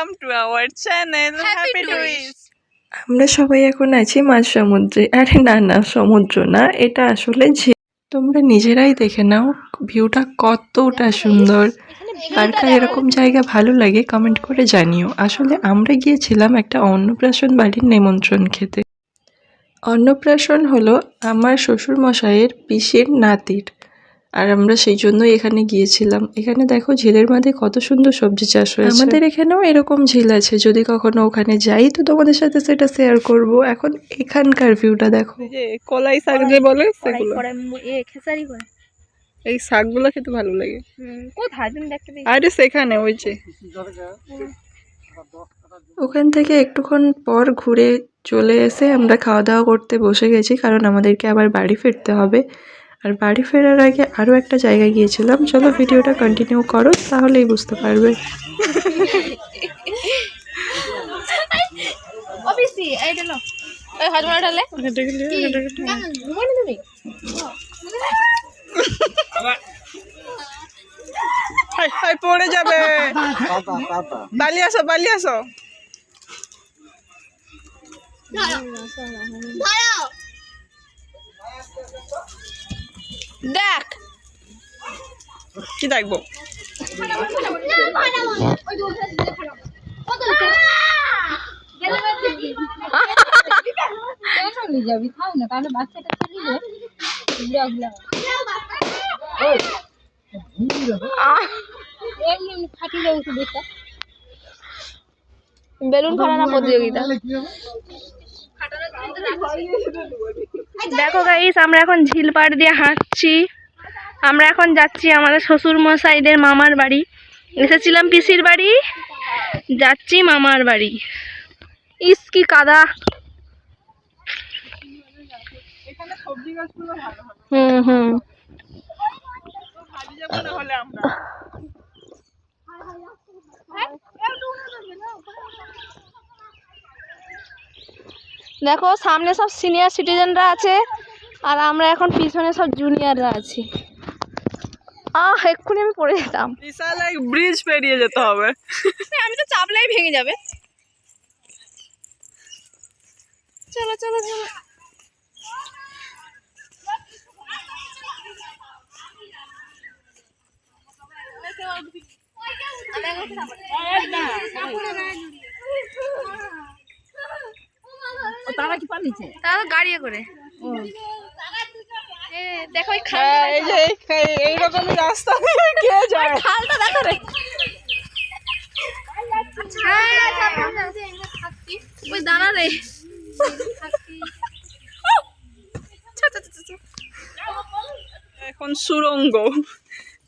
Welcome to our channel happy twist আমরা সবাই এখন আছি মাঝ সমুদ্রে। আরে না না সমুদ্র না এটা আসলে ঝিল তোমরা নিজেরাই দেখে নাও ভিউটা কতটা সুন্দর। কার কার এরকম জায়গা ভালো লাগে কমেন্ট করে জানিও। আসলে আমরা গিয়েছিলাম একটা অন্নপ্রাশন বাড়ির নিমন্ত্রণ খেতে। অন্নপ্রাশন হলো আমার শ্বশুর মশাইয়ের পিসির নাতির। আর আমরা সেই জন্যই এখানে গিয়েছিলাম। এখানে দেখো ঝিলের মাঝে কত সুন্দর সবজি চাষ হয়েছে। আমাদের এখানেও এরকম ঝিল আছে। যদি কখনো ওখানে যাই তো তোমাদের সাথে সেটা শেয়ার করব। এখন এখানকার ভিউটা দেখো। কলাই শাক যে বলে সেগুলো। এই শাকগুলো খেতে ভালো লাগে। হুম, কোথায় তুমি দেখতে পেয়েছ? আরে সেখানে ওই যে। ওখান থেকে একটুক্ষণ পর ঘুরে চলে এসে আমরা খাওয়া দাওয়া করতে বসে গেছি কারণ আমাদেরকে আবার বাড়ি ফিরতে হবে। আর বাড়ি ফেরার আগে আরও একটা জায়গায় গিয়েছিলাম। চলো ভিডিওটা কন্টিনিউ করো তাহলেই বুঝতে পারবে। অফিসি এই দিলো ওই হজমা ঢালে। দেখ। কি দেখব? যাবি না তাহলে বাচ্চাটা বেলুন ফাটানো প্রতিযোগিতা। দেখো গাইস আমরা এখন ঝিল পাড় দিয়ে হাঁটছি। আমরা এখন যাচ্ছি আমাদের শ্বশুর মশাইদের মামার বাড়ি। এসেছিলাম পিসির বাড়ি, যাচ্ছি মামার বাড়ি। ইস, কি কাদা। হুম হুম ভাজি যাব না হলে আমরা দেখো সামনে সব সিনিয়র সিটিজেনরা আছে আর আমরা এখন পিছনে সব জুনিয়ররা আছি আহ এক্ষুনি আমি পড়ে যেতাম বিশাল এক ব্রিজ পেরিয়ে যেতে হবে আমি তো চাপলেই ভেঙে যাবে চলো চলো চলো কি তারা গাড়িয়ে করে। দেখো ওই খাল এই যে এই- এইরকমই রাস্তা কে যায়? খালটা দেখো রে। ওই দাঁড়া রে। এখন সুরঙ্গ।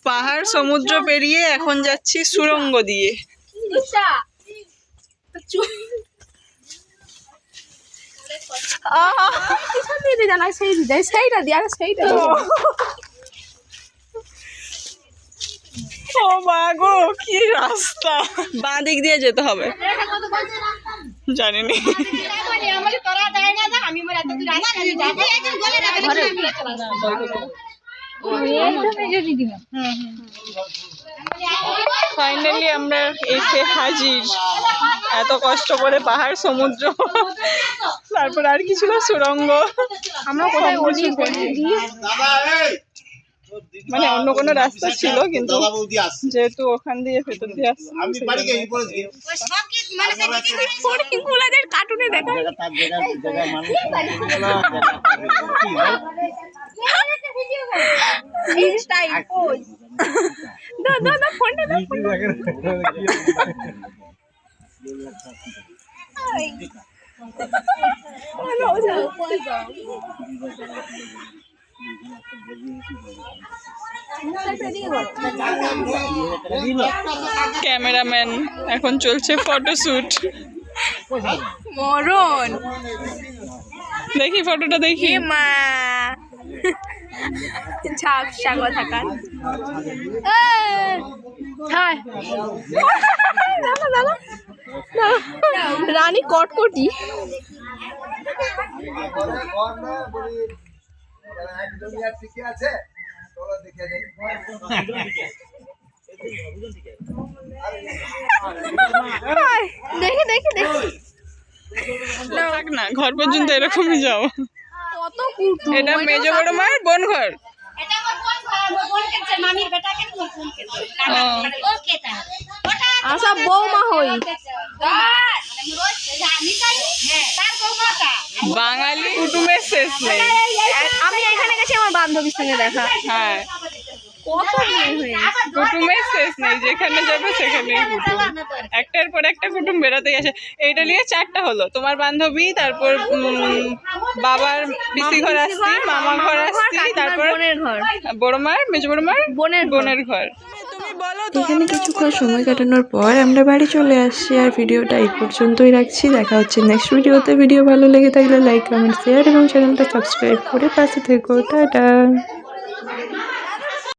পাহাড় সমুদ্র পেরিয়ে এখন যাচ্ছি সুরঙ্গ দিয়ে। সেই সেইটা দিয়ে আগে সেইটা ও গো কি রাস্তা বাঁ দিক দিয়ে যেতে হবে জানি নি ফাইনালি আমরা এসে হাজির এত কষ্ট করে পাহাড় সমুদ্র তারপর আর কিছু না সুরঙ্গ। আমরা কোথায় মানে অন্য কোনো রাস্তা ছিল কিন্তু দাদা যেহেতু ওখান দিয়ে ভেতর দিয়ে কার্টুনে দেখা দাও ফোনটা ক্যামেরাম্যান এখন চলছে ফটোশুট। মরণ। দেখি ফটোটা দেখি। মা। ঝাপসা কথা কান। হাই দাদা। রানী কটকটি। দেখি দেখি দেখি। থাক না ঘর পর্যন্ত এরকমই যাও। এটা মেজো বড় মায়ের বোন ঘর এটা আমার বোন ঘর, বোন কেছে, মামির বেটাকে তো বোন কেছে। ও। কেটা। ওটা আশা বৌমা হই। বাঙালি কুটুমের শেষ নেই। আমি এখানে গেছি আমার বান্ধবীর সঙ্গে দেখা। হ্যাঁ। কত মেয়ে কুটুমের শেষ নেই যেখানে যাবে কুটুম একটার পর একটা কুটুম বেরোতে গেছে এইটা নিয়ে চারটা হলো। তোমার বান্ধবী তারপর বাবার পিসি ঘর আসছি মামা ঘর আসছি তারপর বোনের ঘর। বড় মার মেজ বড় মার বোনের বোনের ঘর। তুমি বলো তো এখানে কিছুক্ষণ সময় কাটানোর পর আমরা বাড়ি চলে আসছি আর ভিডিওটা এই পর্যন্তই রাখছি। দেখা হচ্ছে নেক্সট ভিডিওতে ভিডিও ভালো লেগে থাকলে লাইক কমেন্ট শেয়ার এবং চ্যানেলটা সাবস্ক্রাইব করে পাশে থেকো। টাটা।